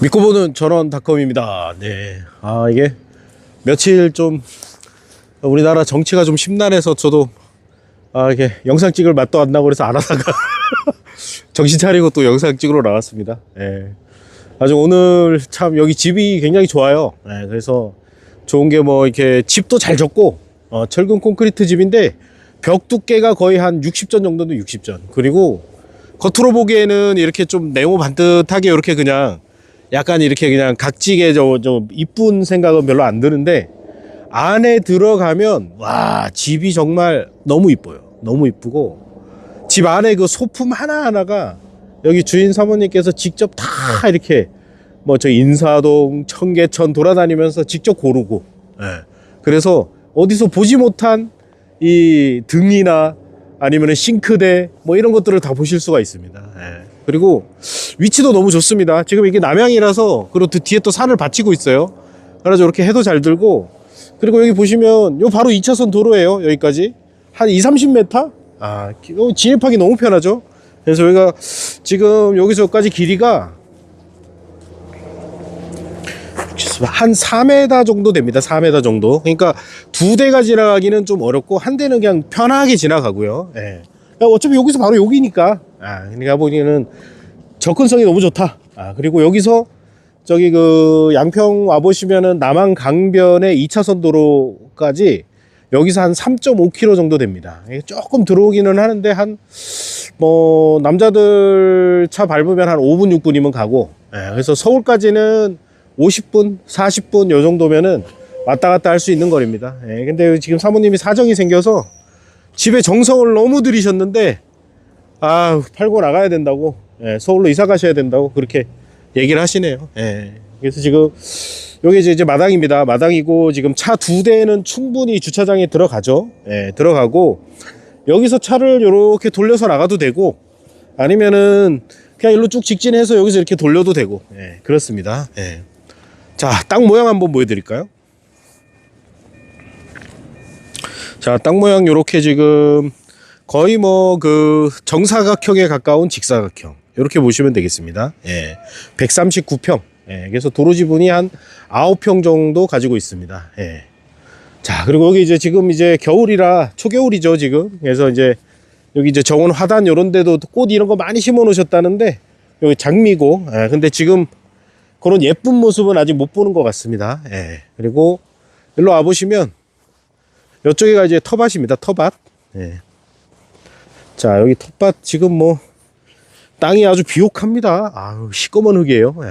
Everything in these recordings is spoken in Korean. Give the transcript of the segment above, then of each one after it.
믿고 보는 전원닷컴입니다. 네. 아, 이게 며칠 좀 우리나라 정치가 좀 심란해서 저도 아, 이게 영상 찍을 맛도 안 나고 그래서 안 하다가 정신 차리고 또 영상 찍으러 나왔습니다. 예. 아주 오늘 참 여기 집이 굉장히 좋아요. 예, 그래서 좋은 게 뭐 이렇게 집도 잘 졌고 어, 철근 콘크리트 집인데 벽 두께가 거의 한 60전 정도는 60전. 그리고 겉으로 보기에는 이렇게 좀 네모 반듯하게 이렇게 그냥 약간 이렇게 그냥 각지게 저, 저 이쁜 생각은 별로 안 드는데 안에 들어가면 와 집이 정말 너무 이뻐요. 너무 이쁘고 집 안에 그 소품 하나 하나가 여기 주인 사모님께서 직접 다 이렇게 뭐 저 인사동 청계천 돌아다니면서 직접 고르고 예. 그래서 어디서 보지 못한 이 등이나 아니면 싱크대 뭐 이런 것들을 다 보실 수가 있습니다. 예. 그리고 위치도 너무 좋습니다. 지금 이게 남양이라서 그리고 또 뒤에 또 산을 받치고 있어요. 그래서 이렇게 해도 잘 들고 그리고 여기 보시면 요 바로 2차선 도로예요. 여기까지 한 2, 30m? 아, 기- 요 진입하기 너무 편하죠. 그래서 여기가 지금 여기서 여기까지 길이가 한 4m 정도 됩니다. 4m 정도. 그러니까 두 대가 지나가기는 좀 어렵고 한 대는 그냥 편하게 지나가고요. 예. 어차피 여기서 바로 여기니까. 아, 그러니까 보기에는 접근성이 너무 좋다. 아, 그리고 여기서 저기 그 양평 와 보시면은 남한 강변의 2차선 도로까지 여기서 한 3.5km 정도 됩니다. 조금 들어오기는 하는데 한 뭐 남자들 차 밟으면 한 5분 6분이면 가고 예, 그래서 서울까지는 50분 40분 요 정도면은 왔다 갔다 할 수 있는 거리입니다. 예, 근데 지금 사모님이 사정이 생겨서 집에 정성을 너무 들이셨는데 아 팔고 나가야 된다고 예, 서울로 이사 가셔야 된다고 그렇게 얘기를 하시네요. 예. 그래서 지금 여기 이제, 마당입니다. 마당이고 지금 차 두 대는 충분히 주차장에 들어가죠. 예, 들어가고 여기서 차를 이렇게 돌려서 나가도 되고 아니면은 그냥 일로 쭉 직진해서 여기서 이렇게 돌려도 되고 예, 그렇습니다. 예. 자, 땅 모양 한번 보여드릴까요? 자, 땅 모양 요렇게 지금 거의 뭐 그 정사각형에 가까운 직사각형 이렇게 보시면 되겠습니다. 예, 139평. 예, 그래서 도로 지분이 한 9평 정도 가지고 있습니다. 예. 자, 그리고 여기 이제 지금 이제 겨울이라 초겨울이죠, 지금. 그래서 이제 여기 이제 정원 화단 요런 데도 꽃 이런 거 많이 심어 놓으셨다는데 여기 장미고. 예, 근데 지금 그런 예쁜 모습은 아직 못 보는 것 같습니다. 예. 그리고 일로 와 보시면 이쪽에가 이제 텃밭입니다. 텃밭. 예. 자, 여기 텃밭 지금 뭐 땅이 아주 비옥합니다. 아유, 시꺼먼 흙이에요. 예.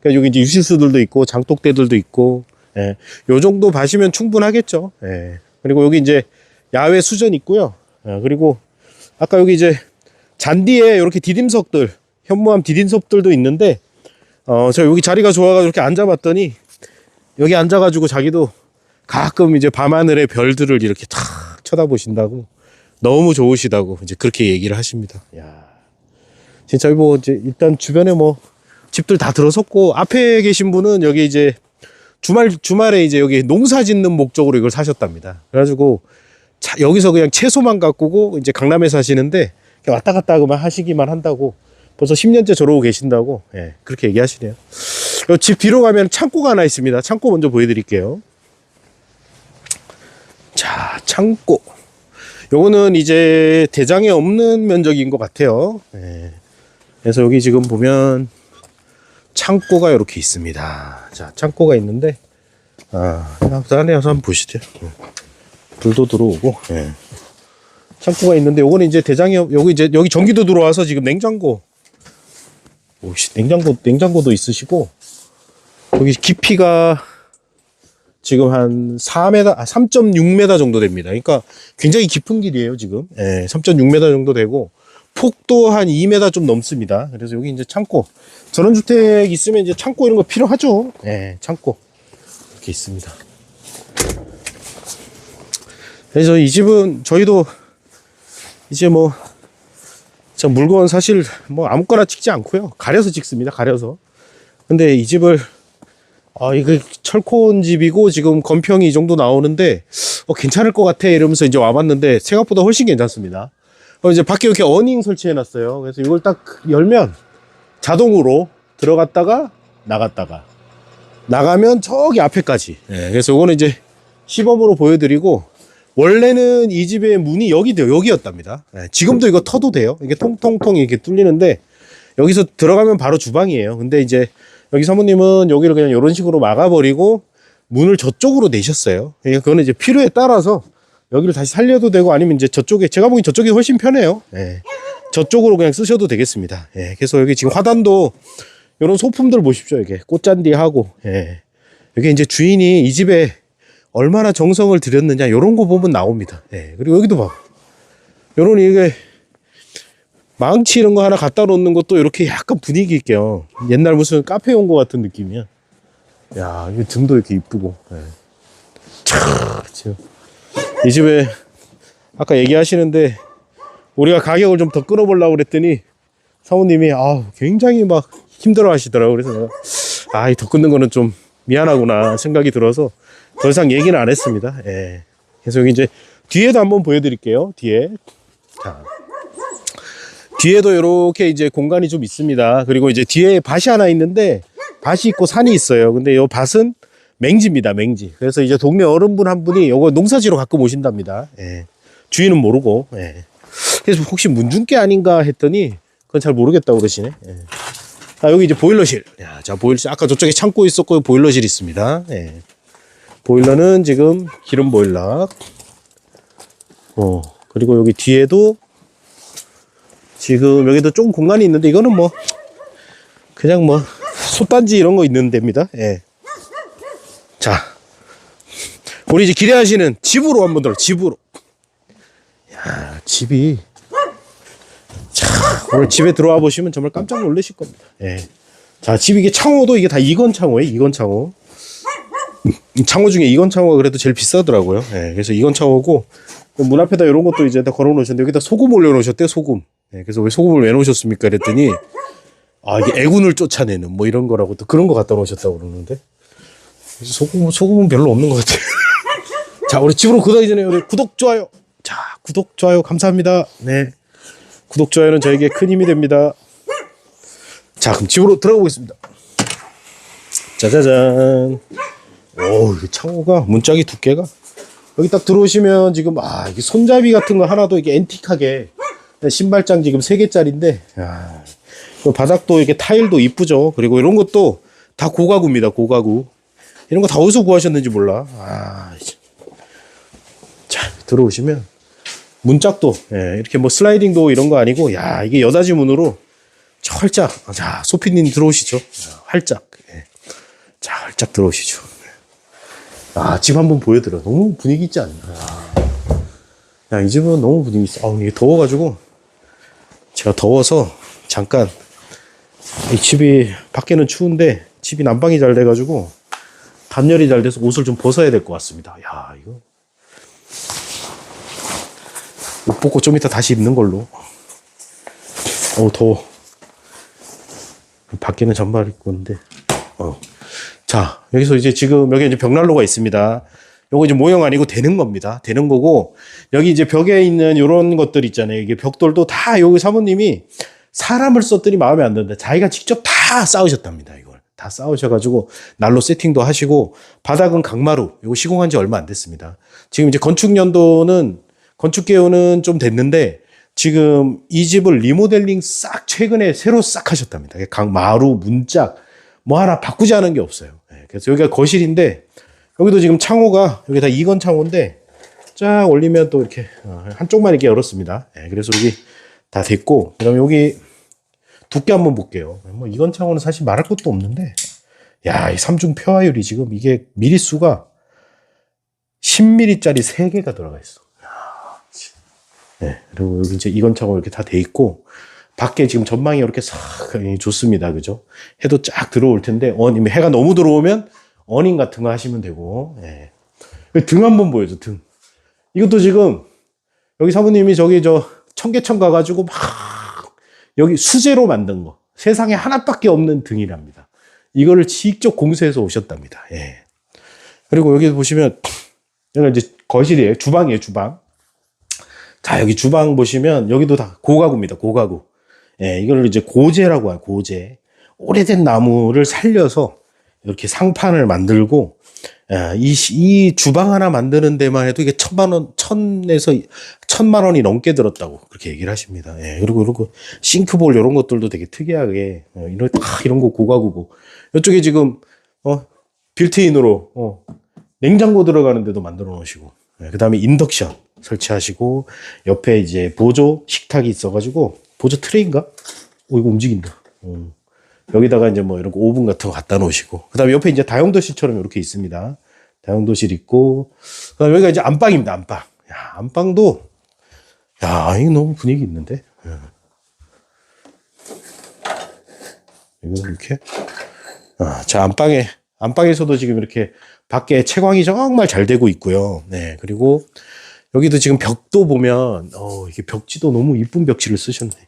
그러니까 여기 이제 유실수들도 있고 장독대들도 있고 예. 요 정도 봐시면 충분하겠죠. 예. 그리고 여기 이제 야외 수전 있고요. 예. 그리고 아까 여기 이제 잔디에 이렇게 디딤석들, 현무암 디딤석들도 있는데 어, 저 여기 자리가 좋아가지고 이렇게 앉아봤더니 여기 앉아가지고 자기도 가끔 이제 밤하늘의 별들을 이렇게 탁 쳐다보신다고 너무 좋으시다고 이제 그렇게 얘기를 하십니다. 야, 진짜 뭐 이제 일단 주변에 뭐 집들 다 들어섰고 앞에 계신 분은 여기 이제 주말 주말에 이제 여기 농사 짓는 목적으로 이걸 사셨답니다. 그래가지고 차- 여기서 그냥 채소만 가꾸고 이제 강남에 사시는데 왔다 갔다 그만 하시기만 한다고 벌써 10년째 저러고 계신다고 예, 그렇게 얘기하시네요. 요집 뒤로 가면 창고가 하나 있습니다. 창고 먼저 보여드릴게요. 자, 창고. 요거는 이제 대장에 없는 면적인 것 같아요. 예. 그래서 여기 지금 보면 창고가 이렇게 있습니다. 자, 창고가 있는데, 아, 안에 와서 한번 보시죠. 예. 불도 들어오고, 예. 창고가 있는데, 요거는 이제 대장에, 없- 여기 이제, 여기 전기도 들어와서 지금 냉장고, 오씨, 냉장고, 냉장고도 있으시고, 여기 깊이가 지금 한 4m, 아, 3.6m 정도 됩니다. 그러니까 굉장히 깊은 길이에요, 지금. 예, 3.6m 정도 되고, 폭도 한 2m 좀 넘습니다. 그래서 여기 이제 창고. 전원주택 있으면 이제 창고 이런 거 필요하죠. 예, 창고. 이렇게 있습니다. 그래서 이 집은 저희도 이제 뭐, 저 물건 사실 뭐 아무거나 찍지 않고요. 가려서 찍습니다. 가려서. 근데 이 집을 아, 이거 철콘 집이고 지금 건평이 이 정도 나오는데 어, 괜찮을 것 같아 이러면서 이제 와봤는데 생각보다 훨씬 괜찮습니다. 어, 이제 밖에 이렇게 어닝 설치해 놨어요. 그래서 이걸 딱 열면 자동으로 들어갔다가 나갔다가 나가면 저기 앞에까지. 예, 그래서 이거는 이제 시범으로 보여드리고 원래는 이 집의 문이 여기 돼요. 여기였답니다. 예, 지금도 이거 터도 돼요. 이게 통통통 이렇게 뚫리는데 여기서 들어가면 바로 주방이에요. 근데 이제 여기 사모님은 여기를 그냥 이런 식으로 막아버리고 문을 저쪽으로 내셨어요. 그러니까 그거는 이제 필요에 따라서 여기를 다시 살려도 되고 아니면 이제 저쪽에 제가 보기엔 저쪽이 훨씬 편해요. 예. 저쪽으로 그냥 쓰셔도 되겠습니다. 예. 그래서 여기 지금 화단도 이런 소품들 보십시오. 이게 꽃잔디 하고 예. 여기 이제 주인이 이 집에 얼마나 정성을 들였느냐 이런 거 보면 나옵니다. 예. 그리고 여기도 봐. 요런 이게 망치 이런 거 하나 갖다 놓는 것도 이렇게 약간 분위기 있게요. 옛날 무슨 카페 온거 같은 느낌이야. 야, 이 등도 이렇게 이쁘고. 예. 참, 이 집에 아까 얘기하시는데 우리가 가격을 좀 더 끌어보려고 그랬더니 사모님이 아 굉장히 막 힘들어 하시더라고. 그래서 내가 아, 이 더 끊는 거는 좀 미안하구나 생각이 들어서 더 이상 얘기는 안 했습니다. 예. 여기 이제 뒤에도 한번 보여드릴게요. 뒤에. 자. 뒤에도 이렇게 이제 공간이 좀 있습니다. 그리고 이제 뒤에 밭이 하나 있는데 밭이 있고 산이 있어요. 근데 이 밭은 맹지입니다. 맹지. 그래서 이제 동네 어른분 한 분이 이거 농사지로 가끔 오신답니다. 예. 주인은 모르고. 예. 그래서 혹시 문중계 아닌가 했더니 그건 잘 모르겠다고 그러시네. 예. 아, 여기 이제 보일러실. 야, 자, 보일러실. 아까 저쪽에 창고 있었고 보일러실 있습니다. 예. 보일러는 지금 기름 보일러. 어, 그리고 여기 뒤에도 지금 여기도 좀 공간이 있는데 이거는 뭐 그냥 뭐 솥단지 이런 거 있는 데입니다. 예. 자, 우리 이제 기대하시는 집으로 한번 들어. 집으로. 야, 집이 자, 오늘 집에 들어와 보시면 정말 깜짝 놀라실 겁니다. 예. 자, 집 이게 창호도 이게 다 이건 창호예요. 이건 창호. 이 창호 중에 이건 창호가 그래도 제일 비싸더라고요. 예. 그래서 이건 창호고 문 앞에다 이런 것도 이제 다 걸어 놓으셨는데 여기다 소금 올려 놓으셨대요. 소금. 예. 그래서 왜 소금을 왜 놓으셨습니까? 그랬더니 아, 이게 애군을 쫓아내는 뭐 이런 거라고 또 그런 거 갖다 놓으셨다고 그러는데 소금 소금은 별로 없는 것 같아요. 자, 우리 집으로 가기 전에 우리 구독 좋아요. 자, 구독 좋아요 감사합니다. 네. 구독 좋아요는 저에게 큰 힘이 됩니다. 자, 그럼 집으로 들어가 보겠습니다. 짜자잔. 오, 이 창호가 문짝이 두께가 여기 딱 들어오시면 지금 아, 이게 손잡이 같은 거 하나도 이게 앤틱하게 신발장 지금 세 개짜리인데 야, 그 바닥도 이게 타일도 이쁘죠. 그리고 이런 것도 다 고가구입니다. 고가구. 이런 거 다 어디서 구하셨는지 몰라. 아, 참. 자, 들어오시면 문짝도 예, 이렇게 뭐 슬라이딩도 이런 거 아니고 야 이게 여닫이 문으로 활짝 자 소피님 들어오시죠 자, 활짝 예. 자 활짝 들어오시죠 아 집 한번 보여드려 너무 분위기 있지 않나 야 이 집은 너무 분위기 있어 아 이게 더워가지고 제가 더워서 잠깐 이 집이 밖에는 추운데 집이 난방이 잘 돼가지고 단열이 잘 돼서 옷을 좀 벗어야 될 것 같습니다 야 이거 옷 벗고 좀 이따 다시 입는 걸로. 어우, 더워. 밖에는 잠바를 입고 있는데. 어. 자, 여기서 이제 지금 여기 이제 벽난로가 있습니다. 요거 이제 모형 아니고 되는 겁니다. 되는 거고, 여기 이제 벽에 있는 요런 것들 있잖아요. 이게 벽돌도 다 여기 사모님이 사람을 썼더니 마음에 안 든다. 자기가 직접 다 쌓으셨답니다. 이걸. 다 쌓으셔가지고 난로 세팅도 하시고 바닥은 강마루 이거 시공한 지 얼마 안 됐습니다. 지금 이제 건축 연도는 건축 개요는 좀 됐는데 지금 이 집을 리모델링 싹 최근에 새로 싹 하셨답니다. 강 마루 문짝 뭐 하나 바꾸지 않은 게 없어요. 예, 그래서 여기가 거실인데 여기도 지금 창호가 여기 다 이건 창호인데 쫙 올리면 또 이렇게 어, 한쪽만 이렇게 열었습니다. 예, 그래서 여기 다 됐고 그다음 여기 두께 한번 볼게요. 뭐 이건 창호는 사실 말할 것도 없는데 야, 이 삼중 표화율이 지금 이게 미리수가 10mm짜리 3개가 들어가 있어. 네, 그리고 여기 이제 이건창고 이렇게 다 돼 있고 밖에 지금 전망이 이렇게 싹 좋습니다, 그죠? 해도 쫙 들어올 텐데 어님 해가 너무 들어오면 어닝 같은 거 하시면 되고 예. 등 한번 보여줘 등. 이것도 지금 여기 사부님이 저기 저 청계천 가가지고 막 여기 수제로 만든 거 세상에 하나밖에 없는 등이랍니다. 이거를 직접 공수해서 오셨답니다. 예. 그리고 여기 보시면 여기 이제 거실이에요, 주방이에요, 주방. 자, 여기 주방 보시면 여기도 다 고가구입니다. 고가구. 예, 이걸 이제 고제라고 해요. 고제. 오래된 나무를 살려서 이렇게 상판을 만들고 야, 이, 시- 이 주방 하나 만드는 데만 해도 이게 천만 원, 천에서 천만 원이 넘게 들었다고 그렇게 얘기를 하십니다. 예, 그리고 그리고 싱크볼 이런 것들도 되게 특이하게 어, 이런 다 이런 거 고가구고 이쪽에 지금 어 빌트인으로 어 냉장고 들어가는 데도 만들어 놓으시고 예, 그다음에 인덕션 설치하시고 옆에 이제 보조 식탁이 있어가지고 보조 트레인가? 오 이거 움직인다. 어. 여기다가 이제 뭐 이런 거 오븐 같은 거 갖다 놓으시고 그다음에 옆에 이제 다용도실처럼 이렇게 있습니다. 다용도실 있고 그다음 여기가 이제 안방입니다. 안방. 야 안방도 야 이거 너무 분위기 있는데. 예. 이거 이렇게 아, 자 안방에 안방에서도 지금 이렇게 밖에 채광이 정말 잘 되고 있고요. 네 그리고 여기도 지금 벽도 보면 어 이게 벽지도 너무 이쁜 벽지를 쓰셨네.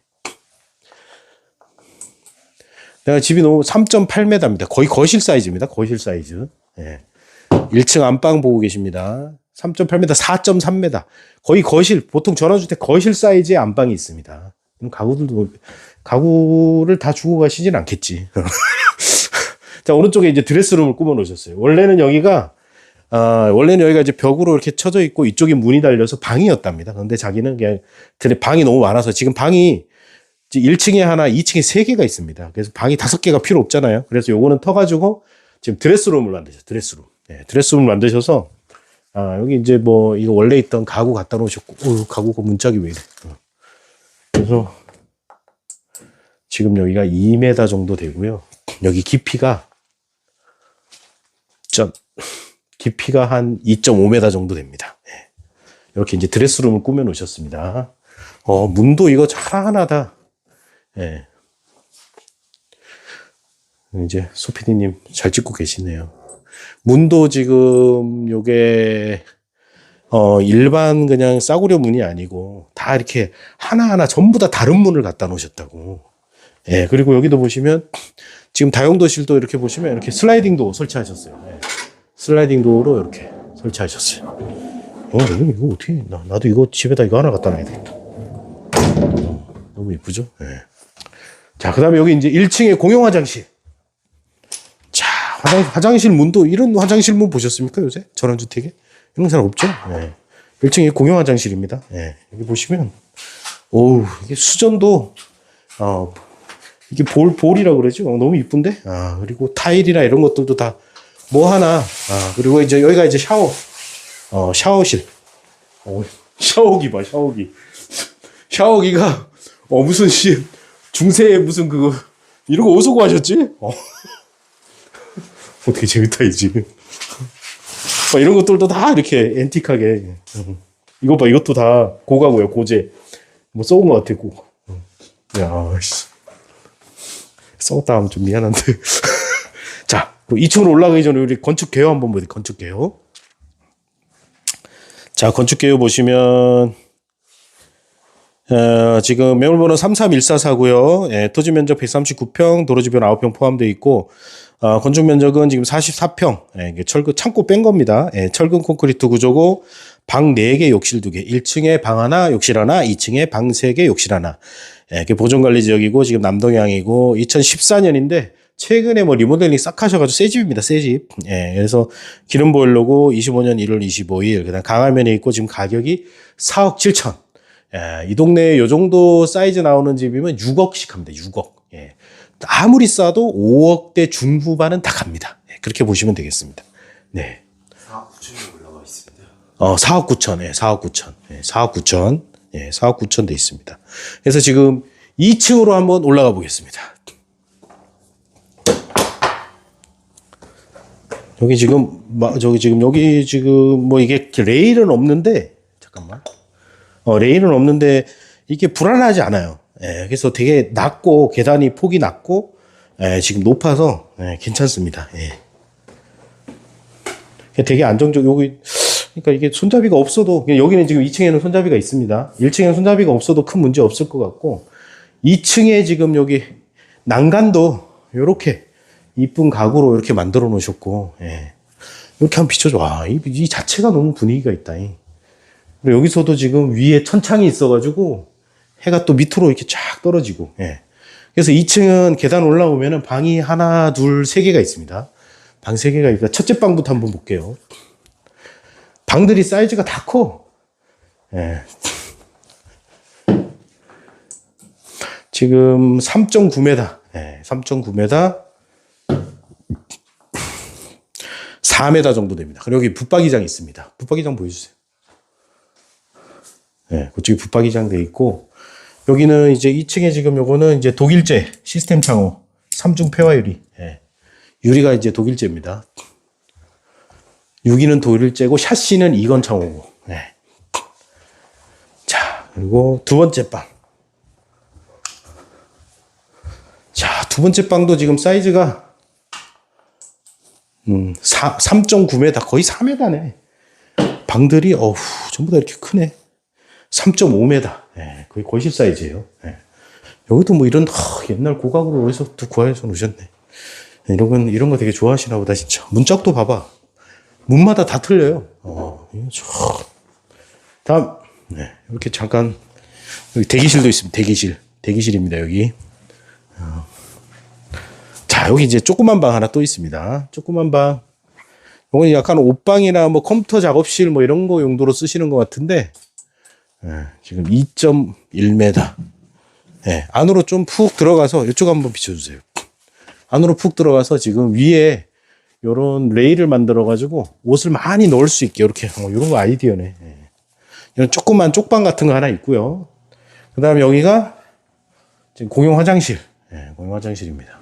내가 집이 너무 3.8m입니다. 거의 거실 사이즈입니다. 거실 사이즈. 예. 1층 안방 보고 계십니다. 3.8m, 4.3m. 거의 거실, 보통 전원주택 거실 사이즈의 안방이 있습니다. 그럼 가구들도, 가구를 다 주고 가시진 않겠지. 자, 오른쪽에 이제 드레스룸을 꾸며 놓으셨어요. 원래는 여기가, 아, 원래는 여기가 이제 벽으로 이렇게 쳐져 있고 이쪽에 문이 달려서 방이었답니다. 그런데 자기는 그냥 방이 너무 많아서 지금 방이 1층에 하나, 2층에 세 개가 있습니다. 그래서 방이 다섯 개가 필요 없잖아요. 그래서 요거는 터가지고 지금 드레스룸을 만드셨어요. 드레스룸. 네, 드레스룸을 만드셔서 아, 여기 이제 뭐 이거 원래 있던 가구 갖다 놓으셨고, 어, 가구가 문짝이 왜 이래. 어. 그래서 지금 여기가 2m 정도 되고요. 여기 깊이가 점, 깊이가 한 2.5m 정도 됩니다. 네. 이렇게 이제 드레스룸을 꾸며 놓으셨습니다. 어, 문도 이거 하나하나 다 예. 이제 소피디님 잘 찍고 계시네요. 문도 지금 요게 어 일반 그냥 싸구려 문이 아니고 다 이렇게 하나하나 전부 다 다른 문을 갖다 놓으셨다고. 예. 그리고 여기도 보시면 지금 다용도실도 이렇게 보시면 이렇게 슬라이딩 도어 설치하셨어요. 예. 슬라이딩 도어로 이렇게 설치하셨어요. 어, 이거, 어떻게 나, 나도 이거 집에다 이거 하나 갖다 놔야 되겠다. 어, 너무 예쁘죠? 예. 자, 그 다음에 여기 이제 1층에 공용 화장실. 자, 화장, 화장 실 문도, 이런 화장실 문 보셨습니까, 요새? 전원주택에? 이런 사람 없죠? 예. 1층에 공용 화장실입니다. 예. 여기 보시면, 오우, 이게 수전도, 어, 이게 볼, 볼이라고 그러죠? 어, 너무 이쁜데? 아, 그리고 타일이나 이런 것들도 다 뭐 하나, 아, 그리고 이제 여기가 이제 샤워, 어, 샤워실. 어, 샤워기 봐, 샤워기. 샤워기가, 어, 무슨 씨, 중세에 무슨 그거 이런 거 어디서 구하셨지? 어. 어떻게 재밌다 이 집. 막 이런 것들도 다 이렇게 앤틱하게. 음. 이거 봐 이것도 다 고가고요 고제. 뭐 썩은 것 같아 고. 음. 야 씨. 썩었다 하면 좀 미안한데. 자 2층으로 올라가기 전에 우리 건축 개요 한번 보세요. 건축 개요. 자 건축 개요 보시면 어, 지금 매물번호 33144고요. 예, 토지 면적 139평, 도로 주변 9평 포함되어 있고 어, 건축 면적은 지금 44평. 예, 이게 철근 창고 뺀 겁니다. 예, 철근 콘크리트 구조고 방 4개, 욕실 2개. 1층에 방 하나, 욕실 하나, 2층에 방 3개, 욕실 하나. 예, 이게 보존 관리 지역이고 지금 남동향이고 2014년인데 최근에 뭐 리모델링 싹 하셔가지고 새 집입니다. 새 집. 예, 그래서 기름 보일러고 25년 1월 25일. 그다음 강화면에 있고 지금 가격이 4억 7천. 예, 이 동네에 요 정도 사이즈 나오는 집이면 6억씩 합니다. 6억. 예. 아무리 싸도 5억대 중후반은 다 갑니다. 예, 그렇게 보시면 되겠습니다. 네. 4 9천이 올라가 있습니다. 어, 4억 9천. 예, 4억 9천. 예, 4억 9천. 예, 4억 9천 돼 있습니다. 그래서 지금 2층으로 한번 올라가 보겠습니다. 여기 지금 마- 저기 지금 여기 지금 뭐 이게 레일은 없는데 잠깐만. 어, 레일은 없는데 이게 불안하지 않아요. 예, 그래서 되게 낮고 계단이 폭이 낮고 예, 지금 높아서 예, 괜찮습니다. 예. 되게 안정적 여기 그러니까 이게 손잡이가 없어도 여기는 지금 2층에는 손잡이가 있습니다. 1층에는 손잡이가 없어도 큰 문제 없을 것 같고 2층에 지금 여기 난간도 이렇게 이쁜 가구로 이렇게 만들어 놓으셨고 예. 이렇게 한번 비춰줘. 와, 이, 이 자체가 너무 분위기가 있다. 이. 그리고 여기서도 지금 위에 천창이 있어가지고 해가 또 밑으로 이렇게 쫙 떨어지고 예. 그래서 2층은 계단 올라오면은 방이 하나, 둘, 세 개가 있습니다. 방 세 개가 있니까 첫째 방부터 한번 볼게요. 방들이 사이즈가 다 커. 예. 지금 3.9m, 예, 3.9m, 4m 정도 됩니다. 그리고 여기 붙박이장 있습니다. 붙박이장 보여주세요. 예, 그쪽에 붙박이장 돼 있고, 여기는 이제 2층에 지금 요거는 이제 독일제 시스템 창호, 3중 폐화 유리. 예. 유리가 이제 독일제입니다. 6기는 독일제고, 샤시는 이건 창호고. 예. 자, 그리고 두 번째 방. 자, 두 번째 방도 지금 사이즈가 음, 4, 3.9m, 거의 4m네. 방들이, 어후, 전부 다 이렇게 크네. 3.5m. 예, 거의 거실 사이즈예요 예. 여기도 뭐 이런, 하, 옛날 고각으로 어디서 또 구하여서 놓으셨네. 이런 건, 이런 거 되게 좋아하시나 보다, 진짜. 문짝도 봐봐. 문마다 다 틀려요. 어, 다음, 네, 이렇게 잠깐, 여기 대기실도 있습니다. 대기실. 대기실입니다, 여기. 자, 여기 이제 조그만 방 하나 또 있습니다. 조그만 방. 이건 약간 옷방이나 뭐 컴퓨터 작업실 뭐 이런 거 용도로 쓰시는 것 같은데, 예, 지금 2.1m. 예, 안으로 좀 푹 들어가서 이쪽 한번 비춰주세요. 안으로 푹 들어가서 지금 위에 요런 레일을 만들어 가지고 옷을 많이 넣을 수 있게 이렇게 어, 이런 거 아이디어네. 예. 이런 조그만 쪽방 같은 거 하나 있고요. 그다음에 여기가 지금 공용 화장실. 예, 공용 화장실입니다.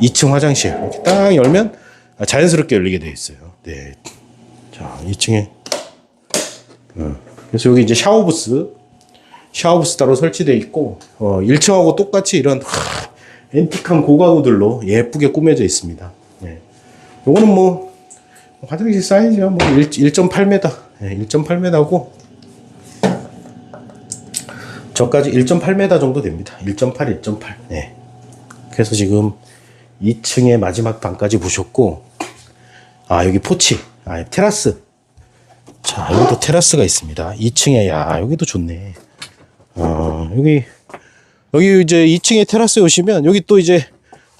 2층 화장실. 이렇게 딱 열면 자연스럽게 열리게 되어 있어요. 네. 자, 2층에. 그래서 여기 이제 샤워부스. 샤워부스 따로 설치되어 있고, 어, 1층하고 똑같이 이런, 하, 앤틱한 고가구들로 예쁘게 꾸며져 있습니다. 예. 요거는 뭐, 화장실 사이즈가 뭐 1, 1.8m. 예, 1.8m고, 저까지 1.8m 정도 됩니다. 1.8, 1.8. 예. 그래서 지금 2층의 마지막 방까지 보셨고, 아, 여기 포치, 아, 테라스. 자, 여기도 테라스가 있습니다. 2층에, 야, 여기도 좋네. 어, 여기, 여기 이제 2층에 테라스에 오시면, 여기 또 이제,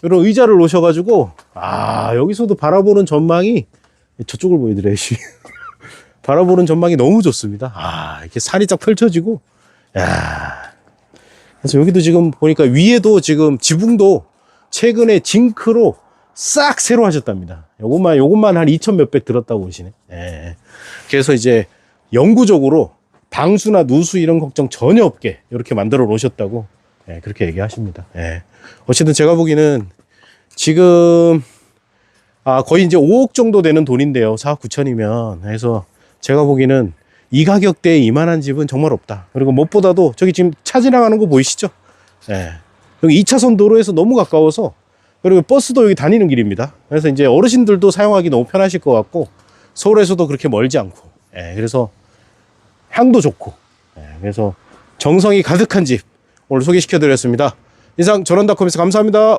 이런 의자를 놓으셔가지고, 아, 여기서도 바라보는 전망이, 저쪽을 보여드려야지. 바라보는 전망이 너무 좋습니다. 아, 이렇게 산이 쫙 펼쳐지고, 야 그래서 여기도 지금 보니까 위에도 지금 지붕도 최근에 징크로 싹 새로 하셨답니다. 요것만, 요것만 한 2천 몇백 들었다고 보시네. 예. 그래서 이제 영구적으로 방수나 누수 이런 걱정 전혀 없게 이렇게 만들어 놓으셨다고 예, 그렇게 얘기하십니다. 예. 어쨌든 제가 보기에는 지금 아, 거의 이제 5억 정도 되는 돈인데요. 4억 9천이면. 그래서 제가 보기에는 이 가격대에 이만한 집은 정말 없다. 그리고 무엇보다도 저기 지금 차 지나가는 거 보이시죠? 예. 여기 2차선 도로에서 너무 가까워서 그리고 버스도 여기 다니는 길입니다. 그래서 이제 어르신들도 사용하기 너무 편하실 것 같고 서울에서도 그렇게 멀지 않고 예, 그래서 향도 좋고 예, 그래서 정성이 가득한 집 오늘 소개시켜 드렸습니다. 이상 전원닷컴에서 감사합니다.